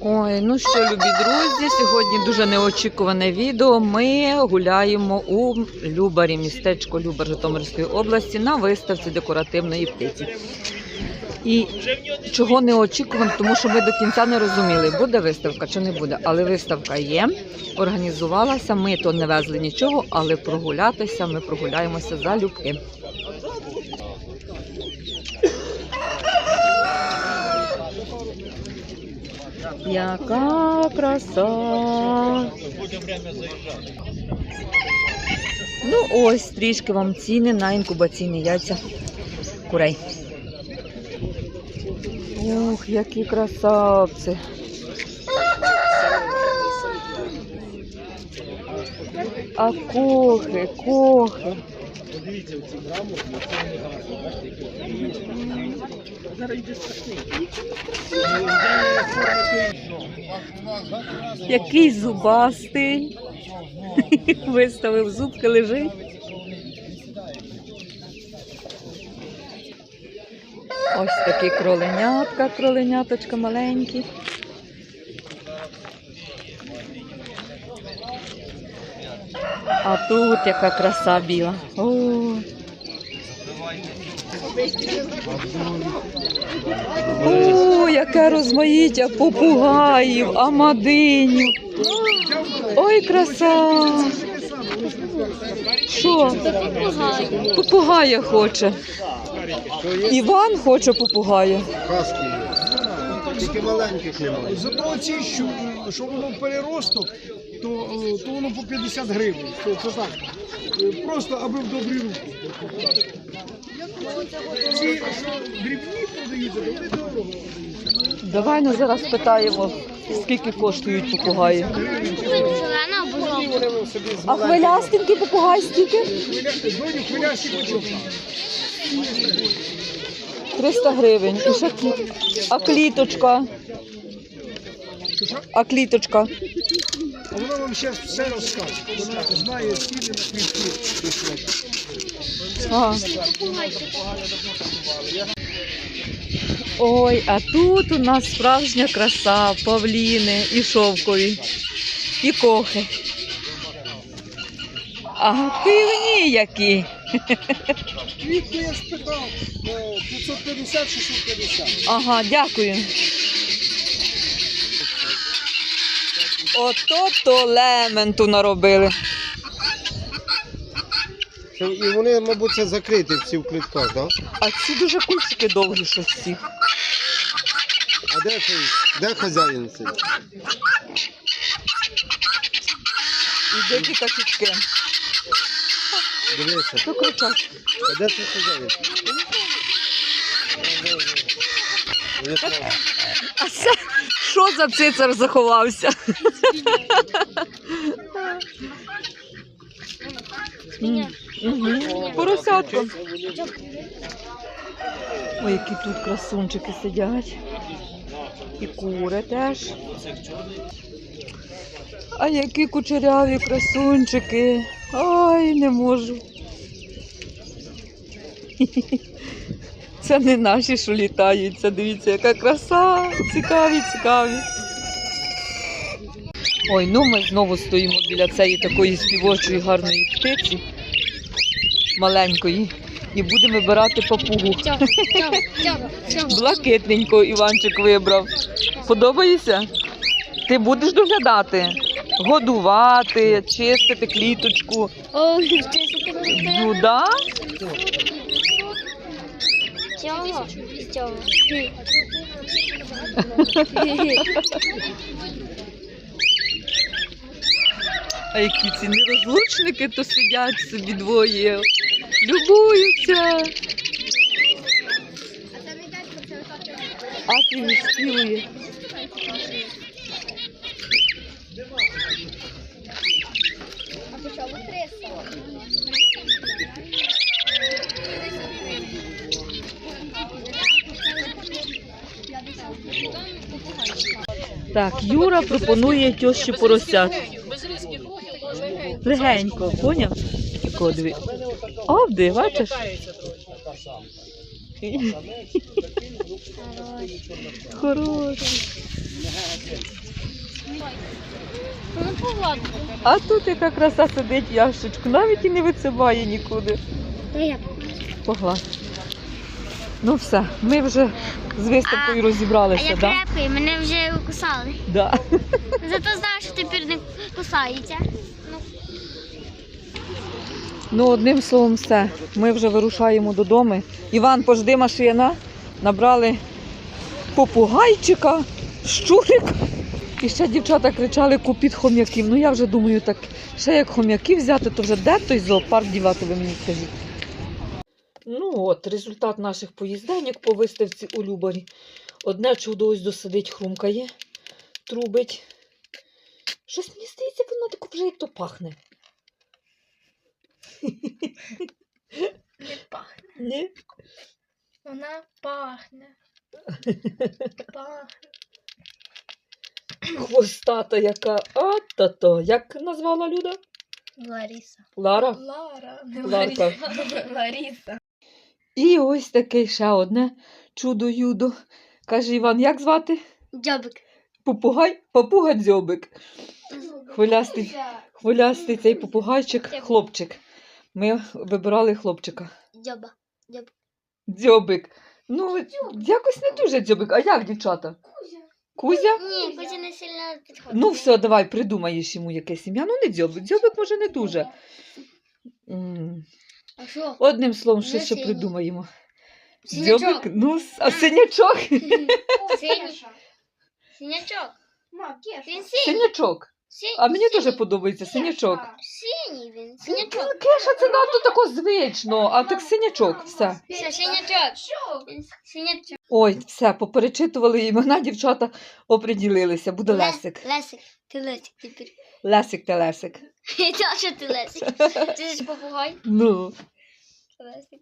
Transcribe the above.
Ой, ну що, любі друзі, сьогодні дуже неочікуване відео. Ми гуляємо у Любарі, містечко Любар Житомирської області на виставці декоративної птиці. І чого неочікувано, тому що ми до кінця не розуміли, буде виставка чи не буде. Але виставка є, організувалася. Ми то не везли нічого, але прогулятися ми прогуляємося за Яка краса! Ну ось трішки вам ціни на інкубаційні яйця курей. Ох, які красавці! А кохи, кохи. Подивіться оці грамоти, це вони гарні, бачите, які. Зараз йде страшний. Який зубастий. Виставив зубки, лежить. Ось такі кроленятка, кроленяточка маленькі. А тут яка краса біла. О. О, яке розмаїття попугаїв, амадинів. Ой, краса. Що? Попугая хоче. Іван хоче попугая. Хаски є. Тільки маленьких немає. Зато ці, що, що воно переросток, то, е, то воно по 50 гривень. Це, це так. Е, Просто аби в добрі руки. Ці, що дрібні продаються, то вони дорого. Давай ну зараз питаємо, скільки коштують попугаї. А хвилястенький попугай скільки? хвилясті 300 гривень. І ще клі- А кліточка? А кліточка? А вона вам ще все розкаже. Вона знає ціни на квітки. Ага. Ой, а тут у нас справжня краса, павліни і шовкові, і кохи. А пивні які. Квітку я спитав, е, 550-650. Ага, дякую. Ото то лементу наробили. І вони, мабуть, це закриті всі в клітках, так? А ці дуже кульчики довгі щось ці. А де цей? Де хазяїн цей? І дикі качечки. Дивися. Що кричать? А де цей хазяїн? А це що за цицар заховався? Мгм. Поросятко. Ой, які тут красунчики сидять. І кури теж. А які кучеряві красунчики. Ой, не можу. Це не наші, що літають. Це дивіться, яка краса. Цікаві, цікаві. Ой, ну ми знову стоїмо біля цієї такої співочої гарної птиці, маленької, і будемо вибирати папугу. Блакитненько Іванчик вибрав. Подобається? Ти будеш доглядати, годувати, чистити кліточку. Ну да? А які ці нерозлучники то сидять собі двоє. Любуються. А ти не співує. Так, Юра пропонує тьощі поросят. Легенько, поняв? Кодові. Овди, бачиш? Хороший. А тут яка краса сидить ящичку, навіть і не вицибає нікуди. Поглаз. Ну все, ми вже з виставкою А- А я да? крепкий, мене вже кусали. Да. Зато знаю, що тепер не кусається. Ну, Ну, одним словом, все. Ми вже вирушаємо додому. Іван, пожди машина. Набрали попугайчика, щурик. І ще дівчата кричали купіть хом'яків. Ну я вже думаю, так ще як хом'яків взяти, то вже де той зоопарк дівати, ви мені скажіть. Ну от, результат наших поїзденьок по виставці у Любарі. Одне чудо ось досидить, хрумкає, трубить. Щось мені здається, воно тако вже як то пахне. Не пахне. Ні? Вона пахне. Пахне. Хвостата яка. А та-то. Як назвала Люда? Лариса. Лара. Лара. Не Ларка. Лариса. Лариса. І ось таке ще одне чудо-юдо. Каже Іван, як звати? Дзьобик. Попугай, папуга дзьобик. Хвилястий, хвилястий цей попугайчик, хлопчик. Ми вибирали хлопчика. Дзьоба. Дзьоб. Дзьобик. Ну, якось не дуже дзьобик. А як, дівчата? Кузя? Ні, Кузя не сильно підходить. Ну, все, давай придумаєш йому якесь ім'я. Ну, не дзьобик. Дзьобик може не дуже. М. А що? Одним словом, що ще синій. придумаємо. Синячок. Дзьобик, ну, с- а синячок? Синій. Синячок. Він синій. Синячок. Синій. А мені синій. теж подобається синячок. Синій він. Ну, Синячок. Кеша, це надто тако звично, а так синячок, все. Все, синячок. Синячок. Ой, все, поперечитували імена, дівчата оприділилися. Буде Ле- Лесик. Лесик. Ти Лесик тепер. Лесик та Лесик. Та що ти Лесик? Ти ж попугай. Ну, Лесик.